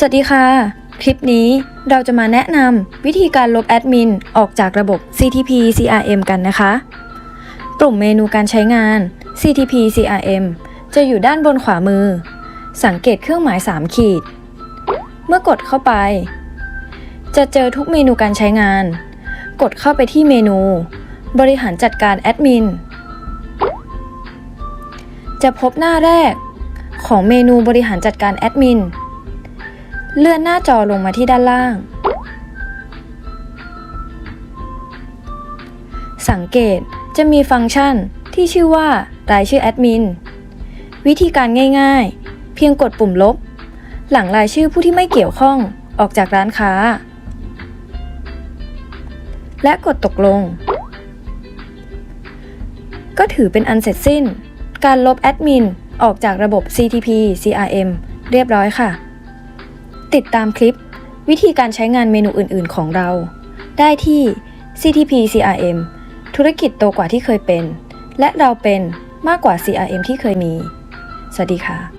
สวัสดีค่ะ คลิปนี้เราจะมาแนะนำวิธีการลบแอดมินออกจากระบบ CTP CRM กันนะคะ ปุ่มเมนูการใช้งาน CTP CRM จะอยู่ด้านบนขวามือ สังเกตเครื่องหมาย 3 ขีด เมื่อกดเข้าไป จะเจอทุกเมนูการใช้งาน กดเข้าไปที่เมนู บริหารจัดการแอดมิน จะพบหน้าแรกของเมนูบริหารจัดการแอดมิน เลื่อนหน้าจอลงมาที่ด้านล่าง สังเกตจะมีฟังก์ชันที่ชื่อว่ารายชื่อแอดมิน วิธีการง่ายๆ เพียงกดปุ่มลบ หลังรายชื่อผู้ที่ไม่เกี่ยวข้องออกจากร้านค้า และกดตกลง ก็ถือเป็นอันเสร็จสิ้น การลบแอดมินออกจากระบบ CTP CRM เรียบร้อยค่ะ ติดตามคลิป วิธีการใช้งานเมนูอื่น ๆ ของเรา ได้ที่ CTP CRM ธุรกิจโตกว่าที่เคยเป็น และเราเป็นมากกว่า CRM ที่เคยมี สวัสดีค่ะ